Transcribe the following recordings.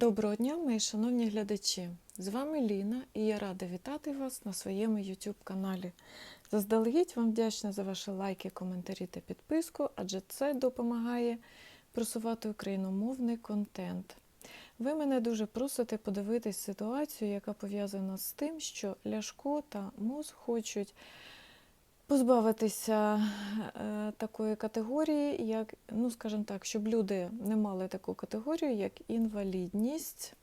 Доброго дня, мої шановні глядачі! З вами Ліна і я рада вітати вас на своєму YouTube каналі. Заздалегідь вам вдячна за ваші лайки, коментарі та підписку, адже це допомагає просувати україномовний контент. Ви мене дуже просите подивитись ситуацію, яка пов'язана з тим, що Ляшко та МОЗ хочуть позбавитися е, такої категорії, як, ну, скажімо так, щоб люди не мали таку категорію, як інвалідність.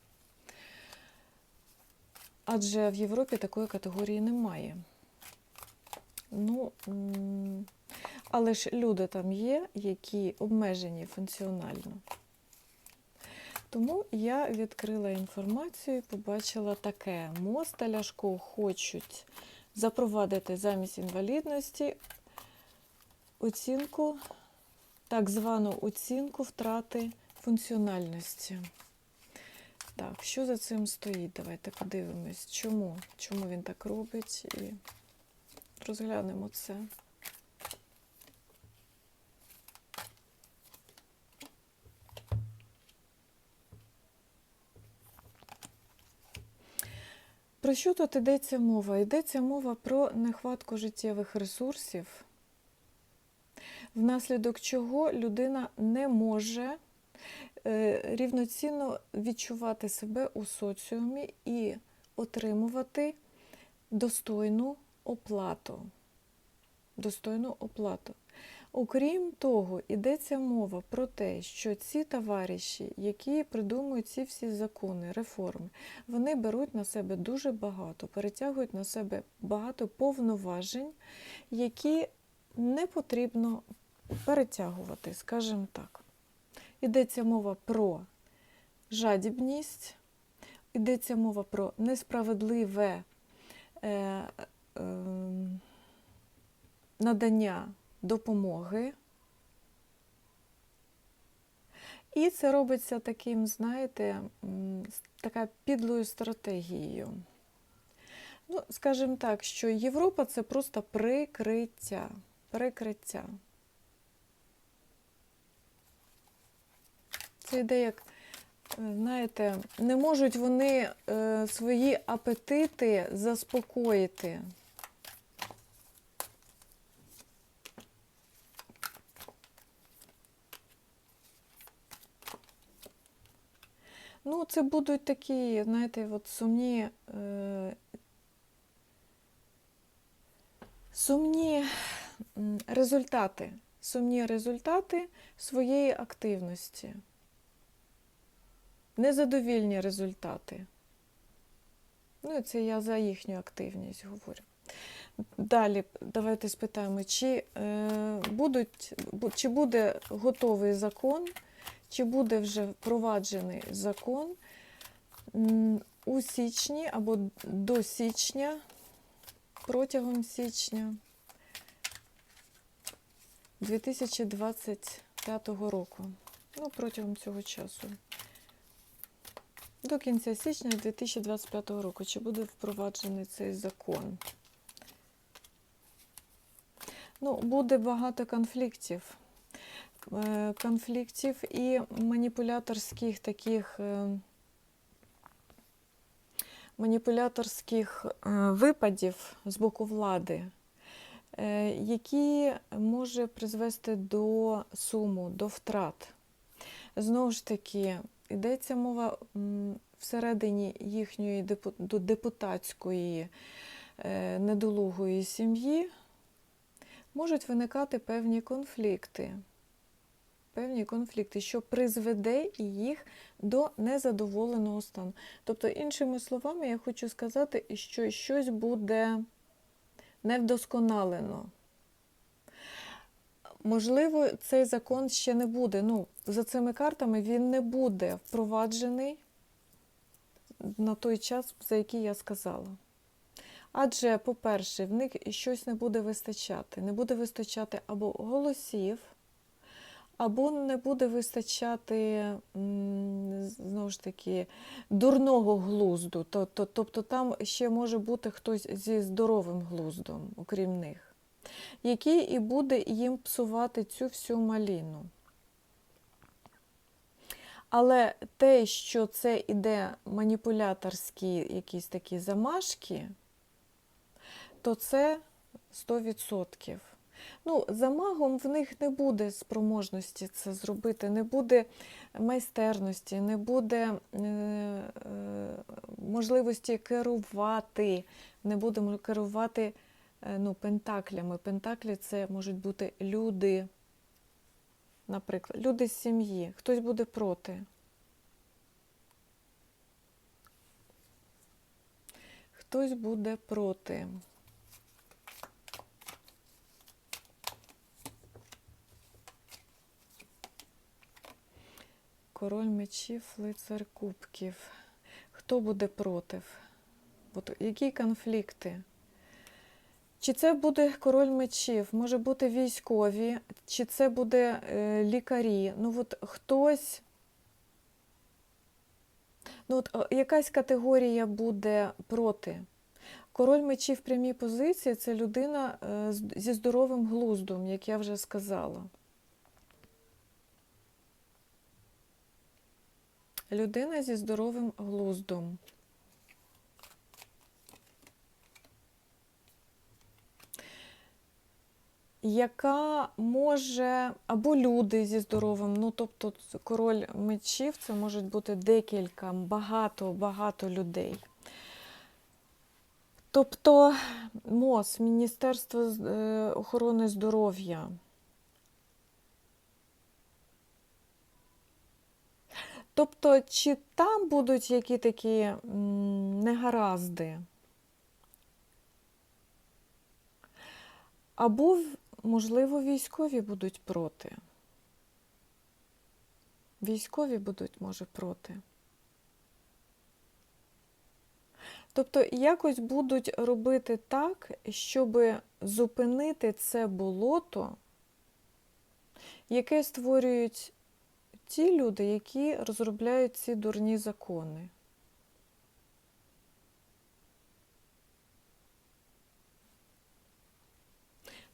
Адже в Європі такої категорії немає. Ну, але ж люди там є, які обмежені функціонально. Тому я відкрила інформацію і побачила таке: МОЗ та Ляшко хочуть запровадити замість інвалідності оцінку, так звану оцінку втрати функціональності. Так, що за цим стоїть? Давайте подивимось, чому, чому він так робить, і розглянемо це. Про що тут йдеться мова? Йдеться мова про нехватку життєвих ресурсів, внаслідок чого людина не може е, рівноцінно відчувати себе у соціумі і отримувати достойну оплату. Достойну оплату. Окрім того, йдеться мова про те, що ці товариші, які придумують ці всі закони, реформи, вони беруть на себе дуже багато, перетягують на себе багато повноважень, які не потрібно перетягувати, скажімо так. Йдеться мова про жадібність, йдеться мова про несправедливе е, е, надання допомоги. І це робиться таким, знаєте, така підлою стратегією. Ну, скажімо так, що Європа це просто прикриття. Прикриття. Це йде як, знаєте, не можуть вони е, свої апетити заспокоїти. Ну, це будуть такі, знаєте, от сумні, е, сумні результати, сумні результати своєї активності. Незадовільні результати. Ну, це я за їхню активність говорю. Далі давайте спитаємо, чи, е, будуть, чи буде готовий закон. Чи буде вже впроваджений закон у січні або до січня, протягом січня 2025 року? Ну, протягом цього часу. До кінця січня 2025 року. Чи буде впроваджений цей закон? Ну, буде багато конфліктів конфліктів і маніпуляторських таких маніпуляторських випадів з боку влади, які може призвести до суму, до втрат. Знову ж таки, йдеться мова всередині їхньої депутатської недолугої сім'ї, можуть виникати певні конфлікти певні конфлікти, що призведе їх до незадоволеного стану. Тобто, іншими словами, я хочу сказати, що щось буде невдосконалено. Можливо, цей закон ще не буде. Ну, За цими картами він не буде впроваджений на той час, за який я сказала. Адже, по-перше, в них щось не буде вистачати. Не буде вистачати або голосів, або не буде вистачати, знову ж таки, дурного глузду. Тобто там ще може бути хтось зі здоровим глуздом, окрім них, який і буде їм псувати цю всю маліну. Але те, що це іде маніпуляторські якісь такі замашки, то це 100%. Ну, за магом в них не буде спроможності це зробити, не буде майстерності, не буде е, е, можливості керувати, не буде керувати е, ну, пентаклями. Пентаклі це можуть бути люди, наприклад, люди з сім'ї. Хтось буде проти. Хтось буде проти. Король мечів, лицар кубків. Хто буде проти? От які конфлікти? Чи це буде король мечів, може бути військові, чи це буде е, лікарі? Ну от хтось, ну от якась категорія буде проти. Король мечів в прямій позиції це людина е, зі здоровим глуздом, як я вже сказала. Людина зі здоровим глуздом. Яка може, або люди зі здоровим, ну тобто король мечів, це можуть бути декілька, багато-багато людей. Тобто МОЗ, Міністерство е, охорони здоров'я. Тобто, чи там будуть які такі негаразди? Або, можливо, військові будуть проти. Військові будуть, може, проти. Тобто якось будуть робити так, щоб зупинити це болото, яке створюють ті люди, які розробляють ці дурні закони.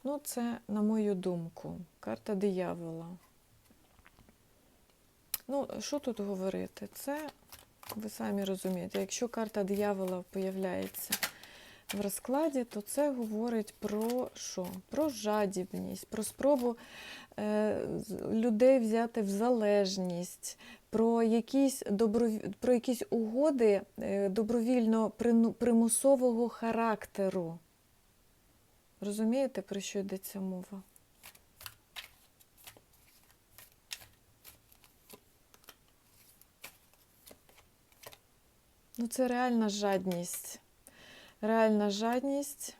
Ну, це, на мою думку, карта диявола. Ну, що тут говорити? Це, ви самі розумієте, якщо карта диявола появляється в розкладі, то це говорить про що? Про жадібність, про спробу е, людей взяти в залежність, про якісь, доброві... про якісь угоди е, добровільно примусового характеру. Розумієте, про що йдеться мова? Ну, це реальна жадність. Реальна жадність.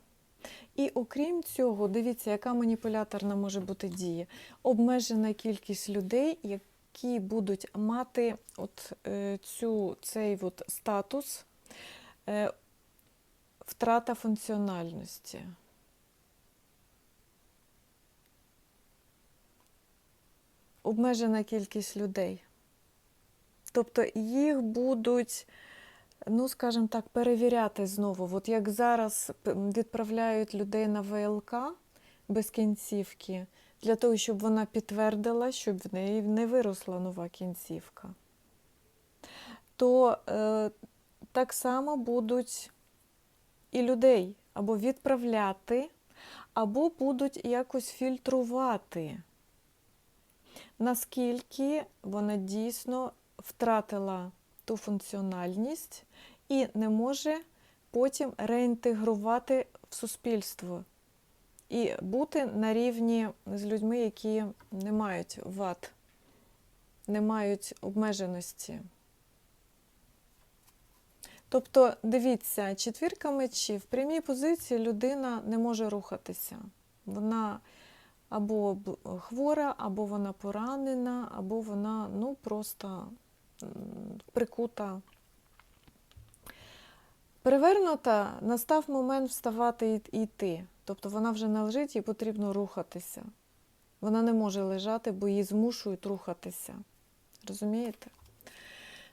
І окрім цього, дивіться, яка маніпуляторна може бути дія. Обмежена кількість людей, які будуть мати от, е, цю, цей от статус е, втрата функціональності. Обмежена кількість людей. Тобто їх будуть ну, скажімо так, перевіряти знову. От як зараз відправляють людей на ВЛК без кінцівки, для того, щоб вона підтвердила, щоб в неї не виросла нова кінцівка, то е, так само будуть і людей або відправляти, або будуть якось фільтрувати, наскільки вона дійсно втратила ту функціональність і не може потім реінтегрувати в суспільство і бути на рівні з людьми, які не мають вад, не мають обмеженості. Тобто, дивіться, четвірка мечів, в прямій позиції людина не може рухатися. Вона або хвора, або вона поранена, або вона ну, просто прикута. Перевернута, настав момент вставати і йти. Тобто вона вже не лежить, їй потрібно рухатися. Вона не може лежати, бо її змушують рухатися. Розумієте?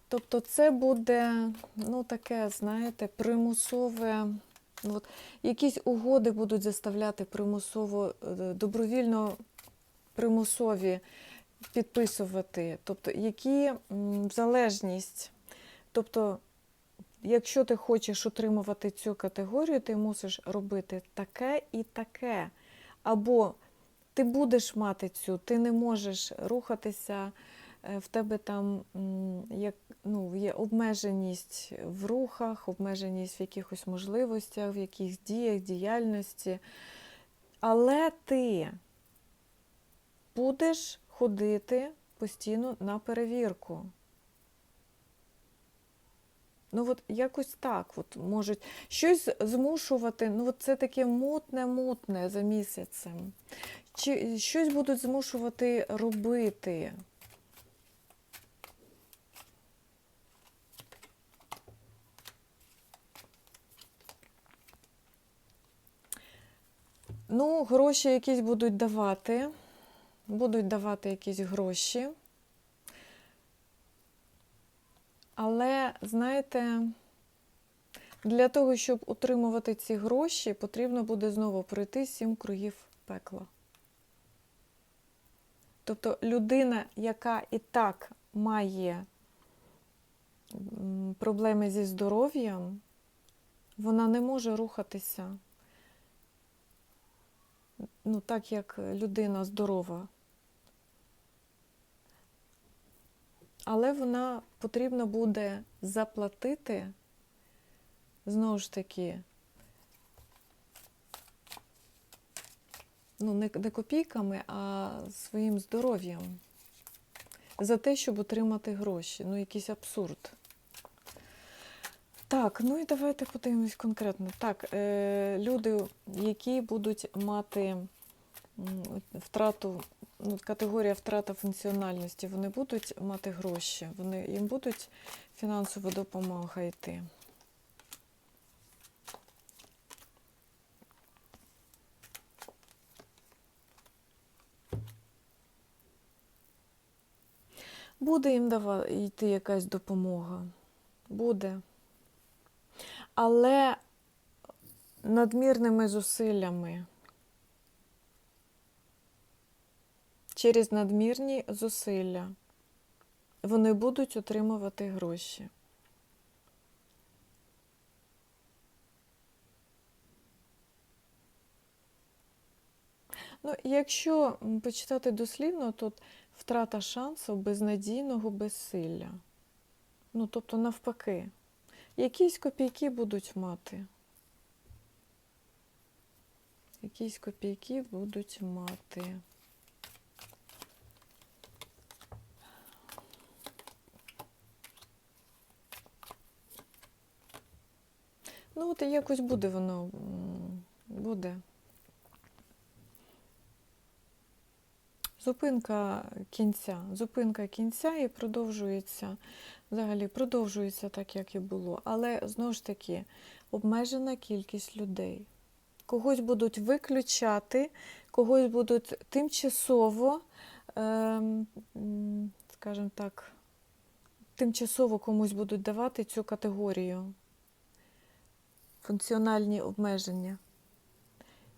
Тобто це буде, ну, таке, знаєте, примусове. ну, От, якісь угоди будуть заставляти примусово, е, добровільно примусові підписувати, тобто які м, залежність. Тобто, якщо ти хочеш отримувати цю категорію, ти мусиш робити таке і таке. Або ти будеш мати цю, ти не можеш рухатися, е, в тебе там як, ну, є обмеженість в рухах, обмеженість в якихось можливостях, в якихось діях, діяльності. Але ти будеш ходити постійно на перевірку. Ну, от якось так от можуть щось змушувати. Ну, от це таке мутне-мутне за місяцем. Чи щось будуть змушувати робити. Ну, гроші якісь будуть давати. Будуть давати якісь гроші. Але, знаєте, для того, щоб отримувати ці гроші, потрібно буде знову пройти сім кругів пекла. Тобто людина, яка і так має проблеми зі здоров'ям, вона не може рухатися ну, так, як людина здорова. Але вона потрібно буде заплатити, знову ж таки, ну, не, копійками, а своїм здоров'ям за те, щоб отримати гроші. Ну, якийсь абсурд. Так, ну і давайте подивимось конкретно. Так, е, люди, які будуть мати втрату, ну, категорія втрата функціональності, вони будуть мати гроші, вони, їм будуть фінансова допомога йти. Буде їм дава, йти якась допомога. Буде. Але надмірними зусиллями. Через надмірні зусилля вони будуть отримувати гроші. Ну, якщо почитати дослівно, тут втрата шансу безнадійного безсилля. Ну, тобто, навпаки, якісь копійки будуть мати. Якісь копійки будуть мати. Ну, от якось буде воно буде. Зупинка кінця. Зупинка кінця і продовжується. Взагалі продовжується так, як і було. Але знову ж таки обмежена кількість людей. Когось будуть виключати, когось будуть тимчасово, ем, скажімо так, тимчасово комусь будуть давати цю категорію функціональні обмеження.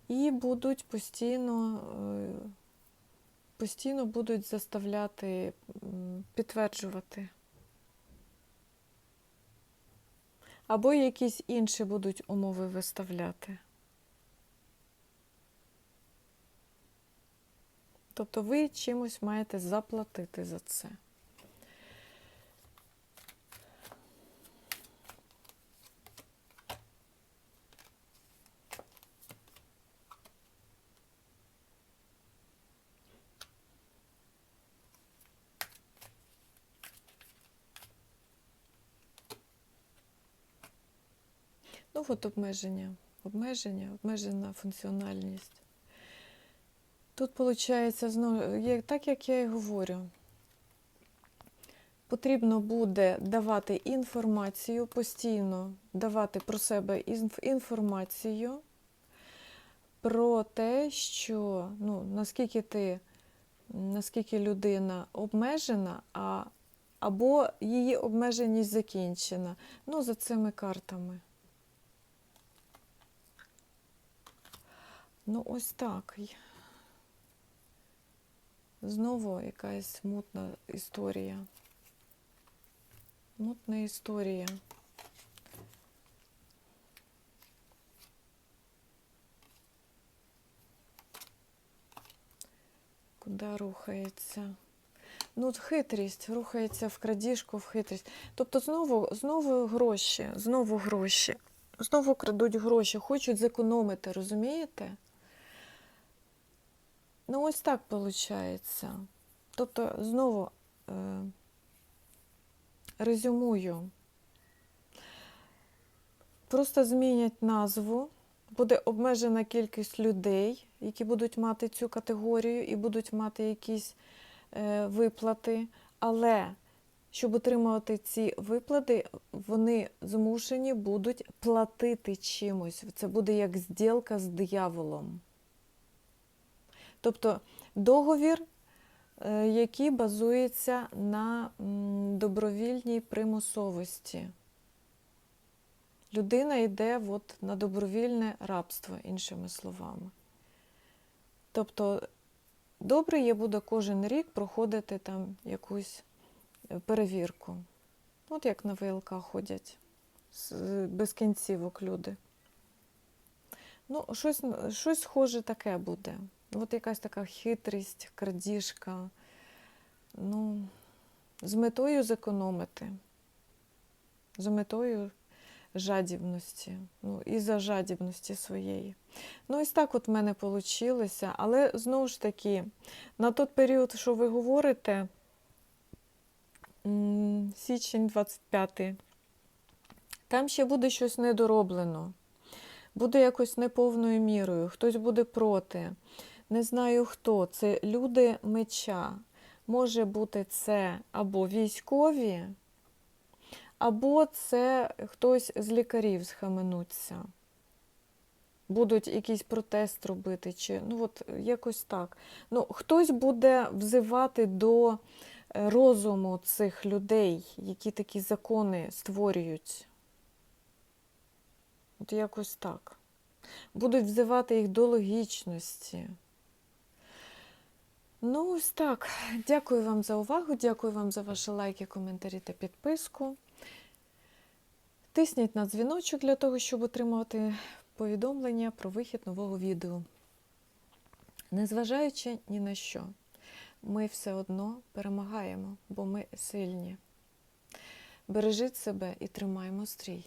І будуть постійно, е, постійно будуть заставляти підтверджувати. Або якісь інші будуть умови виставляти. Тобто ви чимось маєте заплатити за це. Ну, от обмеження, обмеження, обмежена функціональність. Тут, виходить, знову, так як я і говорю, потрібно буде давати інформацію, постійно давати про себе інформацію про те, що ну, наскільки ти, наскільки людина обмежена, а, або її обмеженість закінчена. Ну, за цими картами. Ну, ось так. Знову якась мутна історія. Мутна історія. Куди рухається? Ну, хитрість, рухається в крадіжку, в хитрість. Тобто знову, знову гроші, знову гроші. Знову крадуть гроші, хочуть зекономити, розумієте? Ну, ось так виходить. Тобто, знову е, резюмую. Просто змінять назву, буде обмежена кількість людей, які будуть мати цю категорію і будуть мати якісь е, виплати. Але щоб отримувати ці виплати, вони змушені будуть платити чимось. Це буде як зділка з дияволом. Тобто договір, е, який базується на добровільній примусовості. Людина йде от на добровільне рабство, іншими словами. Тобто, добре я буду кожен рік проходити там якусь е, перевірку. От як на ВЛК ходять без кінцівок люди. Ну, щось, щось схоже таке буде. От якась така хитрість, крадіжка. Ну, з метою зекономити, з метою жадібності, ну, і за жадібності своєї. Ну, ось так от в мене вийшло. Але знову ж таки, на той період, що ви говорите, січень 25, там ще буде щось недороблено. Буде якось неповною мірою, хтось буде проти. Не знаю хто. Це люди меча. Може бути це або військові, або це хтось з лікарів схаменуться. Будуть якийсь протест робити, чи ну от якось так. Ну, хтось буде взивати до е, розуму цих людей, які такі закони створюють. От якось так. Будуть взивати їх до логічності. Ну, ось так. Дякую вам за увагу, дякую вам за ваші лайки, коментарі та підписку. Тисніть на дзвіночок для того, щоб отримувати повідомлення про вихід нового відео. Незважаючи ні на що, ми все одно перемагаємо, бо ми сильні. Бережіть себе і тримаємо стрій.